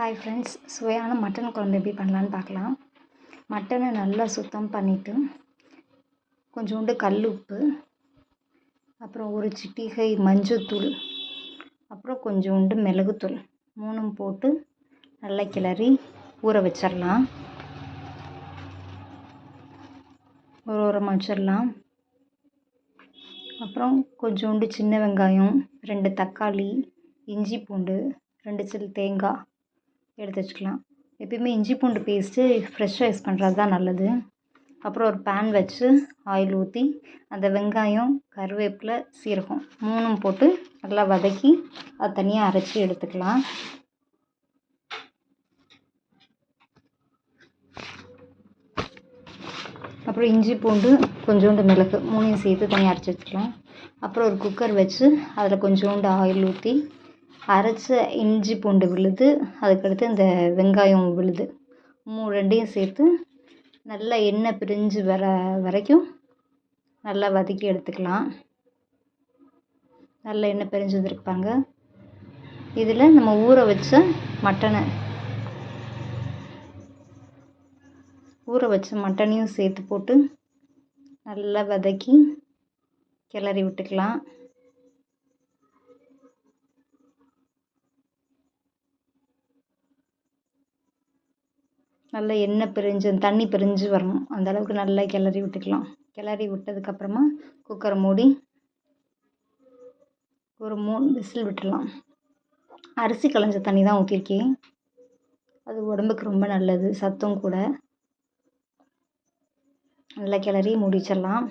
Hi friends சுவையான mutton குழம்பு எப்படி பண்ணலான்னு பார்க்கலாம். மட்டனை நல்லா சுத்தம் பண்ணிவிட்டு கொஞ்சோண்டு கல் உப்பு அப்புறம் ஒரு சிட்டிகை மஞ்சத்தூள் அப்புறம் கொஞ்சோண்டு மிளகுத்தூள் மூணும் போட்டு நல்லா கிளறி ஊற வச்சிடலாம். ஒரு உரமாக வச்சிடலாம். அப்புறம் கொஞ்சோண்டு சின்ன வெங்காயம் ரெண்டு தக்காளி இஞ்சி பூண்டு ரெண்டு சில் தேங்காய் எடுத்து வச்சுக்கலாம். எப்பயுமே இஞ்சி பூண்டு பேஸ்ட்டு ஃப்ரெஷ்ஷாக யூஸ் பண்ணுறது தான் நல்லது. அப்புறம் ஒரு பேன் வச்சு ஆயில் ஊற்றி அந்த வெங்காயம் கருவேப்பிலை சீரகம் மூணும் போட்டு நல்லா வதக்கி அது தனியாக அரைச்சி எடுத்துக்கலாம். அப்புறம் இஞ்சி பூண்டு கொஞ்சோண்டு மிளகு மூணையும் சேர்த்து தனியாக அரைச்சி வச்சுக்கலாம். அப்புறம் ஒரு குக்கர் வச்சு அதில் கொஞ்சோண்டு ஆயில் ஊற்றி அரைச்ச இஞ்சி பூண்டு விழுது அதுக்கடுத்து இந்த வெங்காயம் விழுது. மூணு ரெண்டையும் சேர்த்து நல்லா எண்ணெய் பிரிஞ்சு வர வரைக்கும் நல்லா வதக்கி எடுத்துக்கலாம். நல்லா எண்ணெய் பிரிஞ்சு வந்துருப்பாங்க. இதில் நம்ம ஊற வச்ச மட்டனை ஊற வச்ச மட்டனையும் சேர்த்து போட்டு நல்லா வதக்கி கிளறி விட்டுக்கலாம். நல்லா எண்ணெய் பிரிஞ்சு தண்ணி பிரிஞ்சு வரணும். அந்தளவுக்கு நல்லா கிளறி விட்டுக்கலாம். கிளறி விட்டதுக்கப்புறமா குக்கரை மூடி ஒரு மூணு விசில் விட்டுடலாம். அரிசி களைஞ்ச தண்ணி தான் ஊற்றிருக்கேன் அது உடம்புக்கு ரொம்ப நல்லது சத்தும் கூட. நல்லா கிளறி முடிச்சிடலாம்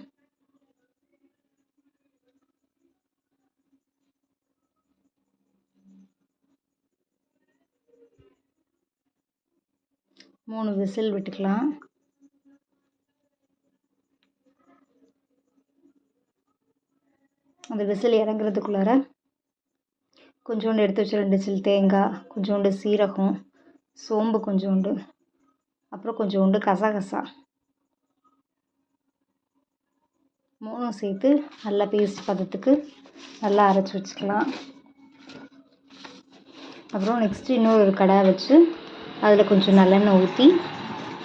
மூணு விசில் விட்டுக்கலாம். அந்த விசில் இறங்குறதுக்குள்ளார கொஞ்சோண்டு எடுத்து வச்சு ரெண்டு சில் தேங்காய் கொஞ்சோண்டு சீரகம் சோம்பு கொஞ்சோண்டு அப்புறம் கொஞ்சோண்டு கசகசா. மூணும் சேர்த்து நல்லா பேஸ்ட் பதத்துக்கு நல்லா அரைச்சி வச்சுக்கலாம். அப்புறம் நெக்ஸ்ட்டு இன்னொரு கடாய் வச்சு அதில் கொஞ்சம் நல்லெண்ணெய் ஊற்றி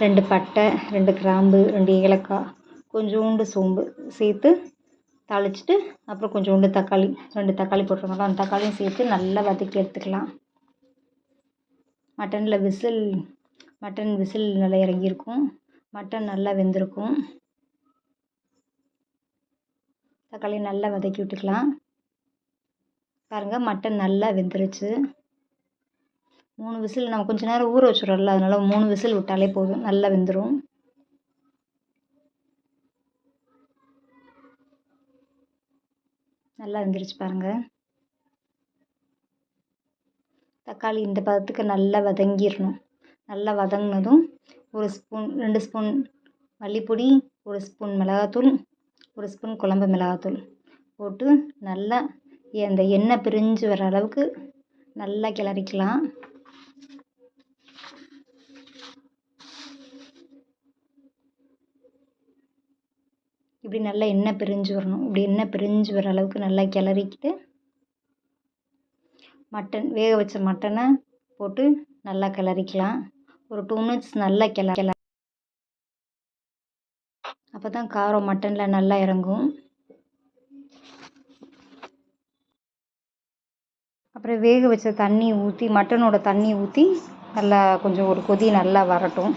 ரெண்டு பட்டை ரெண்டு கிராம்பு ரெண்டு ஏலக்காய் கொஞ்சோண்டு சோம்பு சேர்த்து தாளிச்சிட்டு அப்புறம் கொஞ்சோண்டு தக்காளி ரெண்டு தக்காளி போட்டுருந்தோம் அந்த தக்காளியும் சேர்த்து நல்லா வதக்கி எடுத்துக்கலாம். மட்டனில் விசில் மட்டன் விசில் நல்லா இறங்கியிருக்கும். மட்டன் நல்லா வெந்திருக்கும். தக்காளி நல்லா வதக்கி விட்டுக்கலாம். பாருங்கள் மட்டன் நல்லா வெந்துருச்சு. மூணு விசில் நம்ம கொஞ்சம் நேரம் ஊற வச்சுருவோம்ல அதனால் மூணு விசில் விட்டாலே போதும். நல்லா வெந்துடும் நல்லா வெந்துருச்சு பாருங்கள் தக்காளி இந்த பதத்துக்கு நல்லா வதங்கிடணும் நல்லா வதங்கினதும் ஒரு ஸ்பூன் ரெண்டு ஸ்பூன் மல்லிப்பொடி ஒரு ஸ்பூன் மிளகாத்தூள் ஒரு ஸ்பூன் குழம்பு மிளகாத்தூள் போட்டு நல்லா அந்த எண்ணெய் பிரிஞ்சு வர அளவுக்கு நல்லா கிளறிக்கலாம். இப்படி நல்லா எண்ணெய் பிரிஞ்சு வரணும். இப்படி எண்ணெய் பிரிஞ்சு வர அளவுக்கு நல்லா கிளறிக்கிட்டு மட்டன் வேக வச்ச மட்டனை போட்டு நல்லா கிளறிக்கலாம். ஒரு டூ மினிட்ஸ் நல்லா கிள கிள அப்போ தான் காரம் மட்டனில் நல்லா இறங்கும். அப்புறம் வேக வச்ச தண்ணி ஊற்றி மட்டனோட தண்ணி ஊற்றி நல்லா கொஞ்சம் ஒரு கொதி நல்லா வரட்டும்.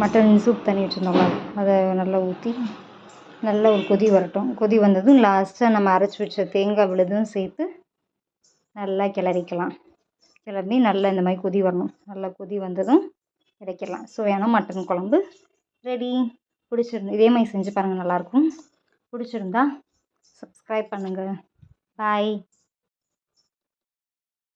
மட்டன் சூப் தண்ணி வச்சுருந்தோம்ல அதை நல்லா ஊற்றி நல்லா ஒரு கொதி வரட்டும். கொதி வந்ததும் லாஸ்ட்டாக நம்ம அரைச்சி வச்ச தேங்காய் விழுதும் சேர்த்து நல்லா கிளறிக்கலாம். கிளறி நல்லா இந்த மாதிரி கொதி வரணும். நல்லா கொதி வந்ததும் இறக்கிடலாம் சுவையான மட்டன் குழம்பு ரெடி பிடிச்சிருந்து இதே மாதிரி செஞ்சு பாருங்கள் நல்லாயிருக்கும் பிடிச்சிருந்தா சப்ஸ்கிரைப் பண்ணுங்கள் பாய்